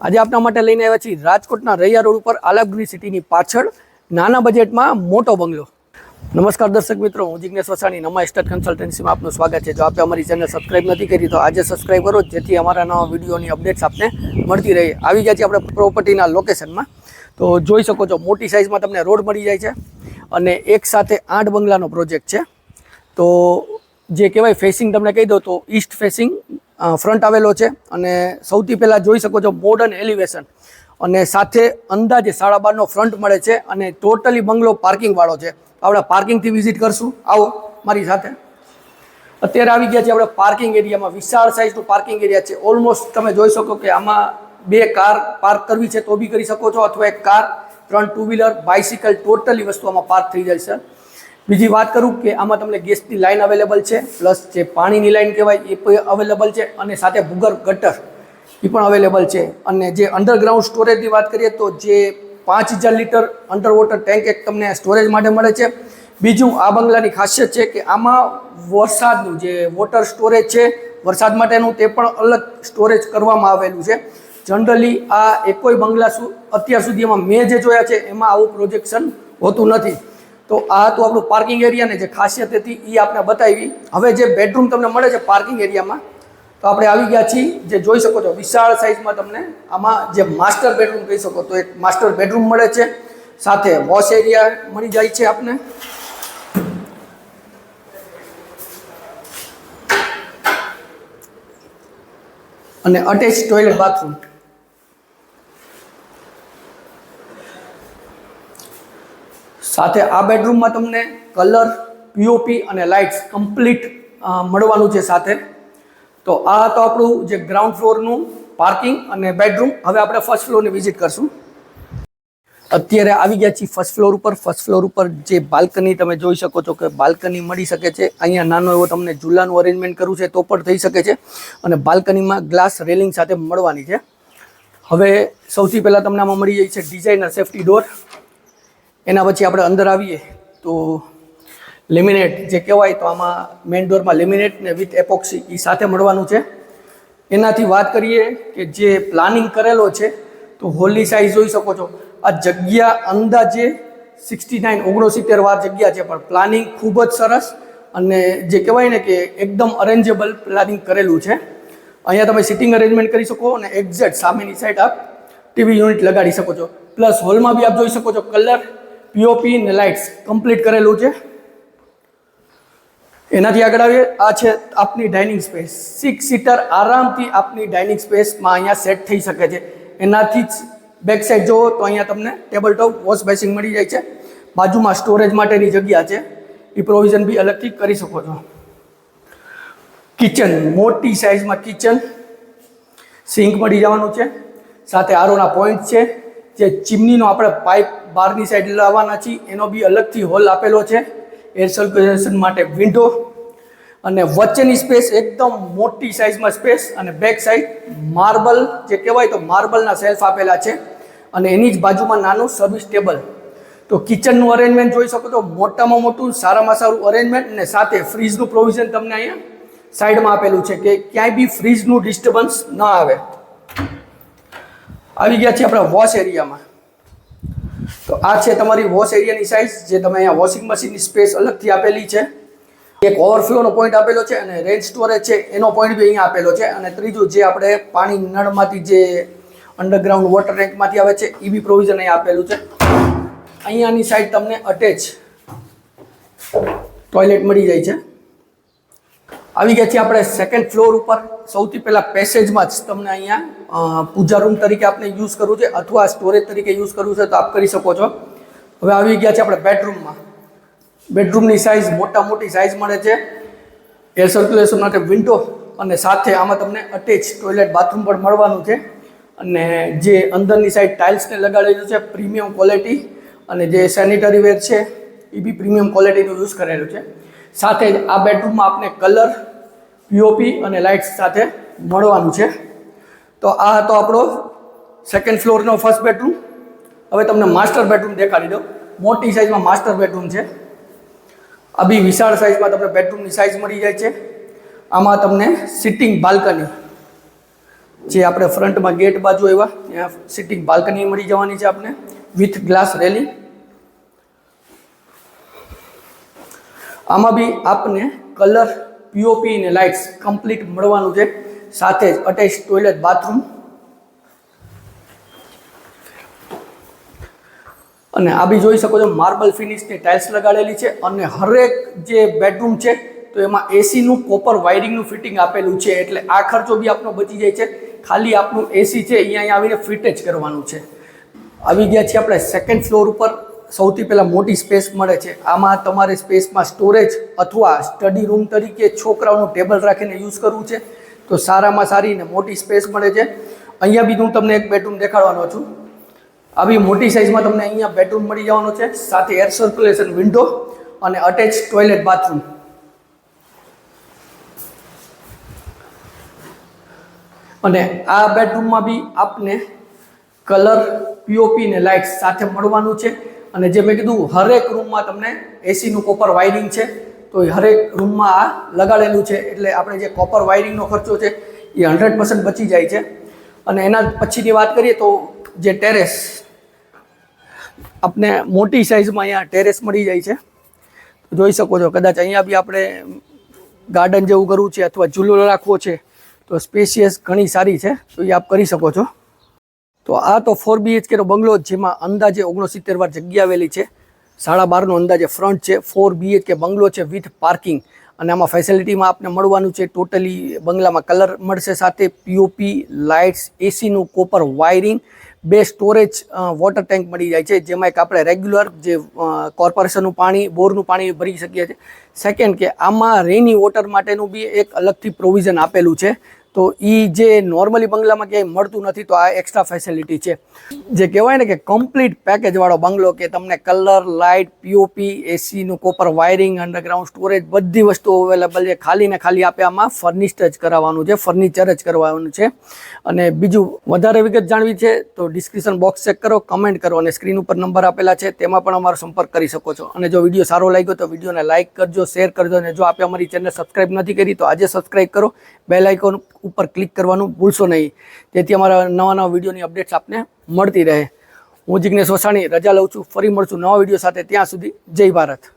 આજે આપના માટે લઈને આવ્યા છીએ રાજકોટના રૈયા રોડ ઉપર આલાપગીરી સિટીની પાછળ, નાના બજેટમાં મોટો બંગલો. નમસ્કાર દર્શક મિત્રો, હું જિજ્ઞેશ વસાણી, નમા એસ્ટેટ કન્સલ્ટન્સીમાં આપનું સ્વાગત છે. જો આપે અમારી ચેનલ સબસ્ક્રાઇબ નથી કરી, તો આજે સબસ્ક્રાઇબ કરો, જેથી અમારા નવા વિડીયોની અપડેટ્સ આપને મળતી રહે. આવી ગયા છે આપણે પ્રોપર્ટીના લોકેશનમાં. તો જોઈ શકો છો, મોટી સાઇઝમાં તમને રોડ મળી જાય છે અને એક સાથે આઠ બંગલાનો પ્રોજેક્ટ છે. તો જે કહેવાય ફેસિંગ, તમને કહી દો તો ઈસ્ટ ફેસિંગ ફ્રન્ટ આવેલો છે અને સૌથી પહેલાં જોઈ શકો છો મોડર્ન એલિવેશન અને સાથે અંદાજે સાડા બારનો ફ્રન્ટ મળે છે અને ટોટલી બંગલો પાર્કિંગવાળો છે. આપણે પાર્કિંગથી વિઝિટ કરશું. આવો, મારી સાથે. અત્યારે આવી ગયા છે આપણે પાર્કિંગ એરિયામાં વિશાળ સાઇઝનું પાર્કિંગ એરિયા છે. ઓલમોસ્ટ તમે જોઈ શકો કે આમાં બે કાર પાર્ક કરવી છે તો બી કરી શકો છો. અથવા એક કાર, ત્રણ ટુ વ્હીલર બાઇસિકલ ટોટલી વસ્તુ આમાં પાર્ક થઈ જાય છે. બીજી વાત કરું કે આમાં તમને ગેસની લાઇન અવેલેબલ છે, પ્લસ જે પાણીની લાઇન કહેવાય એ પણ અવેલેબલ છે, અને સાથે ભૂગર્ભ ગટર એ પણ અવેલેબલ છે. અને જે અંડરગ્રાઉન્ડ સ્ટોરેજની વાત કરીએ તો જે પાંચ હજાર લીટર અંડર વોટર ટેન્ક એક તમને સ્ટોરેજ માટે મળે છે. બીજું આ બંગલાની ખાસિયત છે કે આમાં વરસાદનું જે વોટર સ્ટોરેજ છે, વરસાદ માટેનું તે પણ અલગ સ્ટોરેજ કરવામાં આવેલું છે. જનરલી આ એકોય બંગલા અત્યાર સુધી એમાં મેં જે જોયા છે, એમાં આવું પ્રોજેક્શન હોતું નથી. તો આ તો આપણું પાર્કિંગ એરિયાની જે ખાસિયત હતી એ આપણે બતાવી. હવે જે બેડરૂમ તમને મળે છે પાર્કિંગ એરિયામાં તો આપણે આવી ગયા છીએ. જે જોઈ શકો છો, વિશાળ સાઇઝમાં તમને આમાં જે માસ્ટર બેડરૂમ કહી શકો તો એક માસ્ટર બેડરૂમ મળે છે. સાથે વોશ એરિયા મળી જાય છે આપને. અને અટેચ ટોયલેટ બાથરૂમ સાથે આ બેડરૂમમાં તમને કલર, પીઓપી અને લાઇટ્સ કમ્પ્લીટ મળવાનું છે સાથે. તો આ તો આપણું જે ગ્રાઉન્ડ ફ્લોરનું પાર્કિંગ અને બેડરૂમ. હવે આપણે ફર્સ્ટ ફ્લોરની વિઝિટ કરશું. અત્યારે આવી ગયા છીએ ફર્સ્ટ ફ્લોર ઉપર. ફર્સ્ટ ફ્લોર ઉપર જે બાલ્કની તમે જોઈ શકો છો કે બાલ્કની મળી શકે છે. અહીંયા નાનો એવો તમને ઝૂલાનું અરેન્જમેન્ટ કરવું છે તો પણ થઈ શકે છે. અને બાલ્કનીમાં ગ્લાસ રેલિંગ સાથે મળવાની છે. હવે સૌથી પહેલાં તમને આમાં મળી જાય છે ડિઝાઇનર સેફ્ટી ડોર એના પછી આપણે અંદર આવીએ તો લેમિનેટ જે કહેવાય તો આમાં મેઇન ડોરમાં લેમિનેટ ને વિથ એપોક્સી એ સાથે મળવાનું છે. એનાથી વાત કરીએ કે જે પ્લાનિંગ કરેલો છે, તો હોલની સાઈઝ જોઈ શકો છો. આ જગ્યા અંદાજે સિક્સટી નાઇન ઓગણસિત્તેર વાર જગ્યા છે, પણ પ્લાનિંગ ખૂબ જ સરસ અને જે કહેવાય ને કે એકદમ અરેન્જેબલ પ્લાનિંગ કરેલું છે. અહીંયા તમે સિટિંગ અરેન્જમેન્ટ કરી શકો અને એક્ઝેક્ટ સામેની સાઈડ આપ ટીવી યુનિટ લગાડી શકો છો. પ્લસ હોલમાં બી આપ જોઈ શકો છો કલર પીઓપી ને લાઇટ્સ કમ્પ્લીટ કરેલું છે. એનાથી આગળ આવીએ. આ છે આપની ડાઇનિંગ સ્પેસ સિક્સ સીટર આરામથી આપની ડાઇનિંગ સ્પેસમાં અહીંયા સેટ થઈ શકે છે. એનાથી જ બેક સાઈડ જુઓ તો અહીંયા તમને ટેબલ ટોપ વોશ બેસિંગ મળી જાય છે. બાજુમાં સ્ટોરેજ માટેની જગ્યા છે. એ પ્રોવિઝન બી અલગથી કરી શકો છો. કિચન મોટી સાઇઝમાં કિચન સિંક મળી જવાનું છે. સાથે આરોના પોઈન્ટ છે. જે ચીમનીનો આપણે પાઇપ બહારની સાઈડ લાવવાના છીએ. એનો બી અલગથી હોલ આપેલો છે. એર સર્ક્યુલેશન માટે વિન્ડો અને વચ્ચેની સ્પેસ એકદમ મોટી સાઇઝમાં સ્પેસ અને બેક સાઈડ માર્બલ જે કહેવાય તો માર્બલના સેલ્ફ આપેલા છે. અને એની જ બાજુમાં નાનું સર્વિસ ટેબલ તો કિચનનું અરેન્જમેન્ટ જોઈ શકો તો મોટામાં મોટું, સારામાં સારું અરેન્જમેન્ટ અને સાથે ફ્રીજનું પ્રોવિઝન તમને અહીંયા સાઈડમાં આપેલું છે કે ક્યાંય બી ફ્રીજનું ડિસ્ટર્બન્સ ન આવે. આવી ગયા છે આપણે વોશ એરિયામાં તો આ છે તમારી વોશ એરિયાની સાઇઝ જે તમે અહીંયા વોશિંગ મશીનની સ્પેસ અલગથી આપેલી છે. એક ઓવરફ્લોનો પોઈન્ટ આપેલો છે અને રેન સ્ટોરેજ છે, એનો પોઈન્ટ બી અહીંયા આપેલો છે. અને ત્રીજું જે આપણે પાણી નળમાંથી જે અંડરગ્રાઉન્ડ વોટર ટેન્કમાંથી આવે છે એ બી પ્રોવિઝન અહીંયા આપેલું છે. અહીંયાની સાઈડ તમને અટેચ ટોયલેટ મળી જાય છે. આવી ગયા છીએ આપણે સેકન્ડ ફ્લોર ઉપર. સૌથી પહેલાં પેસેજમાં જ તમને અહીંયા પૂજા રૂમ તરીકે આપણે યુઝ કરવું છે અથવા સ્ટોરેજ તરીકે યુઝ કરવું છે તો આપ કરી શકો છો. હવે આવી ગયા છે આપણે બેડરૂમમાં બેડરૂમની સાઇઝ મોટા મોટી સાઇઝ મળે છે. એર સર્ક્યુલેશન માટે વિન્ડો અને સાથે આમાં તમને અટેચ ટોયલેટ બાથરૂમ પણ મળવાનું છે. અને જે અંદરની સાઈડ ટાઇલ્સને લગાડેલું છે પ્રીમિયમ ક્વોલિટી અને જે સેનિટરી વેર છે, એ બી પ્રીમિયમ ક્વોલિટીનું યુઝ કરેલું છે. સાથે જ આ બેડરૂમમાં આપને કલર પીઓપી અને લાઇટ્સ સાથે મળવાનું છે. તો આ હતો આપણો સેકન્ડ ફ્લોરનો ફર્સ્ટ બેડરૂમ હવે તમને માસ્ટર બેડરૂમ દેખાડી દઉં. મોટી સાઇઝમાં માસ્ટર બેડરૂમ છે. આ વિશાળ સાઇઝમાં તમને બેડરૂમની સાઇઝ મળી જાય છે. આમાં તમને સિટિંગ બાલ્કની જે આપણે ફ્રન્ટમાં ગેટ બાજુ આવ્યા ત્યાં સિટિંગ બાલ્કની મળી જવાની છે આપણે વિથ ગ્લાસ રેલિંગ આમાં બી આપને કલર પીઓપી ને લાઇટ્સ કમ્પ્લીટ મળવાનું છે. સાથે જ અટેચ ટોયલેટ બાથરૂમ અને આ બી જોઈ શકો છો માર્બલ ફિનિશની ટાઇલ્સ લગાડેલી છે અને હરેક જે બેડરૂમ છે, તો એમાં એસીનું કોપર વાયરિંગનું ફિટિંગ આપેલું છે. એટલે આ ખર્ચો બી આપનો બચી જાય છે. ખાલી આપણું એસી છે અહીંયા આવીને ફિટ જ કરવાનું છે. આવી ગયા છીએ આપણે સેકન્ડ ફ્લોર ઉપર. સૌથી પહેલાં મોટી સ્પેસ મળે છે. આમાં તમારે સ્પેસમાં સ્ટોરેજ અથવા સ્ટડી રૂમ તરીકે છોકરાઓનું ટેબલ રાખીને યુઝ કરવું છે. તો સારામાં સારી ને મોટી સ્પેસ મળે છે. અહીંયા બી હું તમને એક બેડરૂમ દેખાડવાનો છું. આવી મોટી સાઇઝમાં તમને અહીંયા બેડરૂમ મળી જવાનો છે. સાથે એર સર્ક્યુલેશન વિન્ડો અને અટેચ ટોયલેટ બાથરૂમ અને આ બેડરૂમમાં બી આપને કલર પીઓપી ને લાઇટ્સ સાથે મળવાનું છે. અને જે મેં કીધું, હરેક રૂમમાં તમને એસીનું કોપર વાયરિંગ છે. તો એ હરેક રૂમમાં આ લગાડેલું છે. એટલે આપણે જે કોપર વાયરિંગનો ખર્ચો છે, એ હંડ્રેડ પર્સન્ટ બચી જાય છે. અને એના પછીની વાત કરીએ તો જે ટેરેસ આપને મોટી સાઇઝમાં અહીંયા ટેરેસ મળી જાય છે. જોઈ શકો છો, કદાચ અહીંયા બી આપણે ગાર્ડન જેવું કરવું છે અથવા ઝૂલો રાખવો છે, તો સ્પેશિયસ ઘણી સારી છે. તો એ આપ કરી શકો છો. તો આ તો ફોર બીએચકેનો બંગલો જેમાં અંદાજે ઓગણસિત્તેર વાર જગ્યા આવેલી છે. સાડા બારનો અંદાજે ફ્રન્ટ છે ફોર બીએચકે બંગલો છે વિથ પાર્કિંગ અને આમાં ફેસિલિટીમાં આપને મળવાનું છે ટોટલી બંગલામાં કલર મળશે સાથે પીઓપી લાઇટ્સ એસીનું કોપર વાયરિંગ બે સ્ટોરેજ વોટર ટેન્ક મળી જાય છે, જેમાં એક આપણે રેગ્યુલર જે કોર્પોરેશનનું પાણી બોરનું પાણી ભરી શકીએ છીએ. સેકન્ડ કે આમાં રેની વોટર માટેનું બી એક અલગથી પ્રોવિઝન આપેલું છે. તો એ જે નોર્મલી બંગલામાં ક્યાંય મળતું નથી, તો આ એક્સ્ટ્રા ફેસિલિટી છે. જે કહેવાય ને કે કમ્પ્લીટ પેકેજવાળો બંગલો કે તમને કલર લાઇટ પીઓપી એસીનું કોપર વાયરિંગ અંડરગ્રાઉન્ડ સ્ટોરેજ બધી વસ્તુઓ અવેલેબલ છે. ખાલી ને ખાલી આપે આમાં ફર્નિશ્ડ જ કરાવવાનું છે ફર્નિચર જ કરવાનું છે. અને બીજું વધારે વિગત જાણવી છે, તો ડિસ્ક્રિપ્શન બોક્સ ચેક કરો કમેન્ટ કરો અને સ્ક્રીન ઉપર નંબર આપેલા છે, તેમાં પણ અમારો સંપર્ક કરી શકો છો. અને જો વીડિયો સારો લાગ્યો તો વિડીયોને લાઇક કરજો શેર કરજો અને જો આપે અમારી ચેનલ સબસ્ક્રાઇબ નથી કરી, તો આજે સબસ્ક્રાઇબ કરો. બેલ આઇકોન ઉપર ક્લિક કરવાનું ભૂલશો નહીં. જેથી અમારા નવા નવા વિડીયોની અપડેટ્સ આપને મળતી રહે. હું જિજ્ઞેશ વસાણી, રજા લઉં છું. ફરી મળશું નવા વીડિયો સાથે. ત્યાં સુધી જય ભારત.